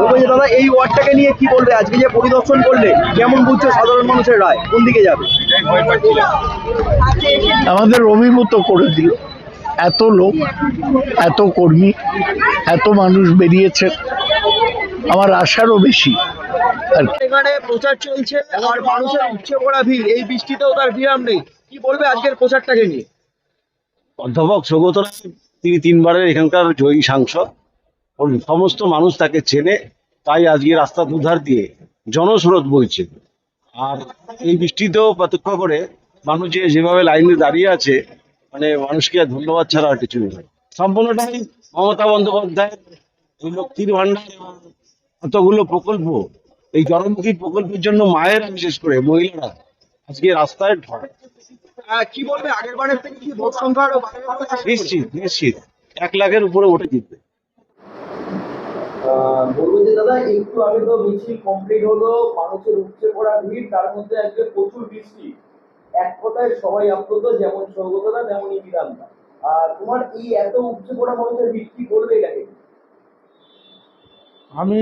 বলব যে দাদা এই ওয়ার্ডটাকে নিয়ে কি বলবে? আজকে যে পরিদর্শন করলে কেমন বুঝছে সাধারণ মানুষের রায়? কোন দিকে যাবে? আমাদের অভিভূত করে দিল। এত লোক এত কর্মী এত মানুষ বেরিয়েছে। আমার আশারও বেশি। এখানে প্রচার চলছে আর মানুষের উপচে পড়া ভিড়। এই বৃষ্টিতেও তার বিরাম নেই। কি বলবে আজকের প্রচারটাকে নিয়ে? অধ্যাপক সৌগত তিনি তিনবারের এখানকার জয়ী সাংসদ। সমস্ত মানুষ তাকে চেনে তাই আজকে রাস্তা দুধার দিয়ে জনস্রোত বইছে। আর এই বৃষ্টিতেও প্রত্যক্ষ করে মানুষ যে যেভাবে লাইনে দাঁড়িয়ে আছে মানে মানুষকে ধন্যবাদ ছাড়া আর কিছু নেই। সম্পূর্ণটাই মমতা বন্দ্যোপাধ্যায় ওই লক্ষ্মীর ভান্ডার এতগুলো প্রকল্প এই জনমুখী প্রকল্পের জন্য মায়েরা বিশেষ করে মহিলারা আজকে রাস্তায় ঢয় কি বলবে আগের বারের থেকে কি ভোট সংখ্যা? নিশ্চিত নিশ্চিত। এক লাখের উপরে ওঠে জিতবে। বলব যে দাদা, একটু আগে তো মিছিল কমপ্লিট হলো, মানুষের উপচে পড়া ভিড়, তার মধ্যে আজকে প্রচুর বৃষ্টি। এক কথায় সবাই আপ্লুত, যেমন সৌগতদা তেমনই বিরামদা আর তোমার এই এত উপচে পড়া মানুষের কি করবে এটাকে? আমি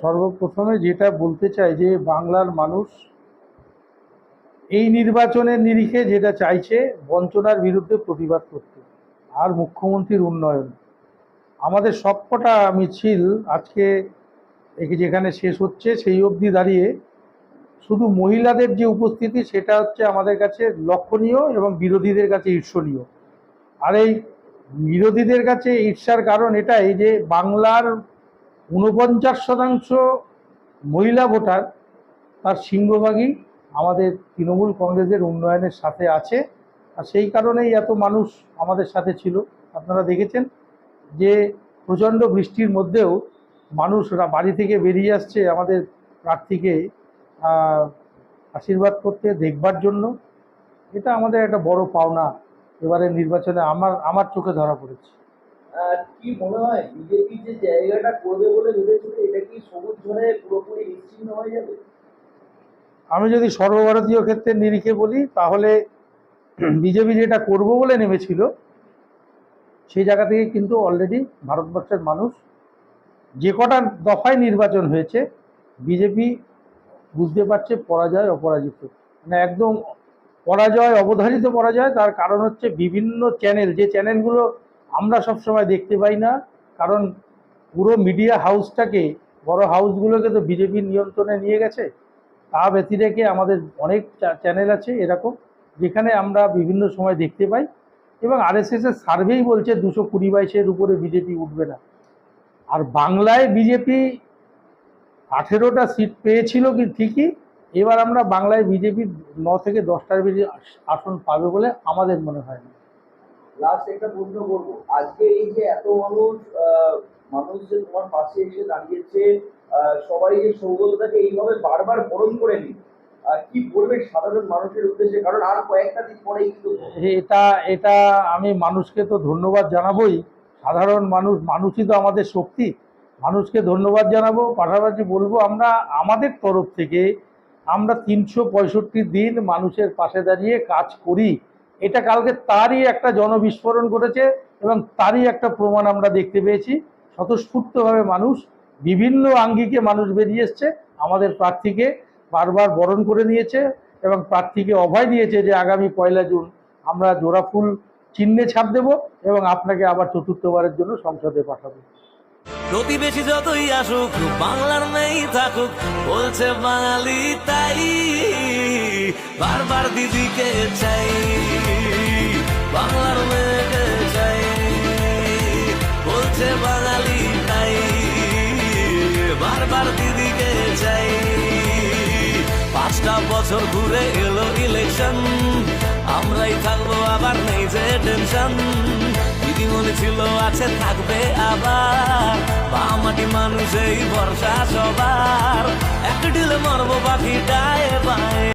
সর্বপ্রথমে যেটা বলতে চাই যে, বাংলার মানুষ এই নির্বাচনের নিরিখে যেটা চাইছে, বঞ্চনার বিরুদ্ধে প্রতিবাদ করতে, আর মুখ্যমন্ত্রীর উন্নয়ন। আমাদের সবকটা মিছিল আজকে যেখানে শেষ হচ্ছে, সেই অবধি দাঁড়িয়ে শুধু মহিলাদের যে উপস্থিতি, সেটা হচ্ছে আমাদের কাছে লক্ষণীয় এবং বিরোধীদের কাছে ঈর্ষণীয়। আর এই বিরোধীদের কাছে ঈর্ষার কারণ এটাই যে বাংলার ঊনপঞ্চাশ শতাংশ মহিলা ভোটার তার সিংহভাগই আমাদের তৃণমূল কংগ্রেসের উন্নয়নের সাথে আছে। আর সেই কারণেই এত মানুষ আমাদের সাথে ছিল। আপনারা দেখেছেন যে প্রচণ্ড বৃষ্টির মধ্যেও মানুষ রা- বাড়ি থেকে বেরিয়ে আসছে আমাদের প্রার্থীকে আশীর্বাদ করতে দেখবার জন্য। এটা আমাদের একটা বড় পাওনা এবারে নির্বাচনে আমার আমার চোখে ধরা পড়েছে। কি মনে হয় বিজেপি যে জায়গাটা করবে বলে ভেবেছিল এটা কি সবুজ ঝড়ে পুরোপুরি নিশ্চিন্ন হয়ে যাবে? আমি যদি সর্বভারতীয় ক্ষেত্রে নিরিখে বলি তাহলে বিজেপি যেটা করব বলে নেমেছিল সেই জায়গা থেকে কিন্তু অলরেডি ভারতবর্ষের মানুষ যে কটা দফায় নির্বাচন হয়েছে, বিজেপি বুঝতে পারছে পরাজয়, অপরাজিত। মানে একদম পরাজয়, অবধারিত পরাজয়, তার কারণ হচ্ছে বিভিন্ন চ্যানেল যে চ্যানেলগুলো আমরা সবসময় দেখতে পাই না, কারণ পুরো মিডিয়া হাউসটাকে বড় হাউসগুলোকে তো বিজেপির নিয়ন্ত্রণে নিয়ে গেছে। তা ব্যতিরেকে আমাদের অনেক চ্যানেল আছে এরকম, যেখানে আমরা বিভিন্ন সময় দেখতে পাই। এবং আরএসএস এর সার্ভেই বলছে দুশো কুড়ি বাইশের উপরে বিজেপি উঠবে না। আর বাংলায় বিজেপি আঠেরোটা সিট পেয়েছিল কি ঠিকই এবার আমরা বাংলায় বিজেপি ন থেকে দশটার বেশি আস- আসন পাবে বলে আমাদের মনে হয় না। লাস্ট একটা প্রশ্ন করব। আজকে এই যে এত মানুষ মানুষ যে পাশে এসে দাঁড়িয়েছে সবাই যে সৌগতটাকে এইভাবে বারবার বরণ করে নি আহ, কি বলবে সাধারণ মানুষের উদ্দেশ্যে? কারণ আর কয়েকটা দিন পরেই এটা এটা আমি মানুষকে তো ধন্যবাদ জানাবোই। সাধারণ মানুষ, মানুষই তো আমাদের শক্তি। মানুষকে ধন্যবাদ জানাব। পাশাপাশি বলব আমরা, আমাদের তরফ থেকে আমরা তিনশো পঁয়ষট্টি দিন মানুষের পাশে দাঁড়িয়ে কাজ করি। এটা কালকে তারই একটা জনবিস্ফোরণ ঘটেছে এবং তারই একটা প্রমাণ আমরা দেখতে পেয়েছি। স্বতঃস্ফূর্তভাবে মানুষ, বিভিন্ন আঙ্গিকে মানুষ বেরিয়ে এসছে। আমাদের প্রার্থীকে বারবার বরণ করে নিয়েছে এবং প্রার্থীকে অভয় দিয়েছে যে আগামী পয়লা জুন আমরা জোড়া ফুল চিহ্নে ছাপ দেব এবং আপনাকে আবার চতুর্থবারের জন্য সংসদে পাঠাবো। প্রতিবেশী যতই আসুক, বাংলার নেই থাকুক, বলছে বাঙালি তাই। বারবার দিদিকে চাই, বাংলার মেয়েকে চাই, বলছে বাঙালি তাই। বারবার দিদিকে চাই। পাঁচটা বছর ঘুরে এলো ইলেকশন আমরাই থাকব আবার নেই যে টেনশন দিদিমণি ছিল, আছে, থাকবে আবার। বামাটি মানুষ এই ভরসা সবার। এক ঢিলে মরবো পাখিটায় পায়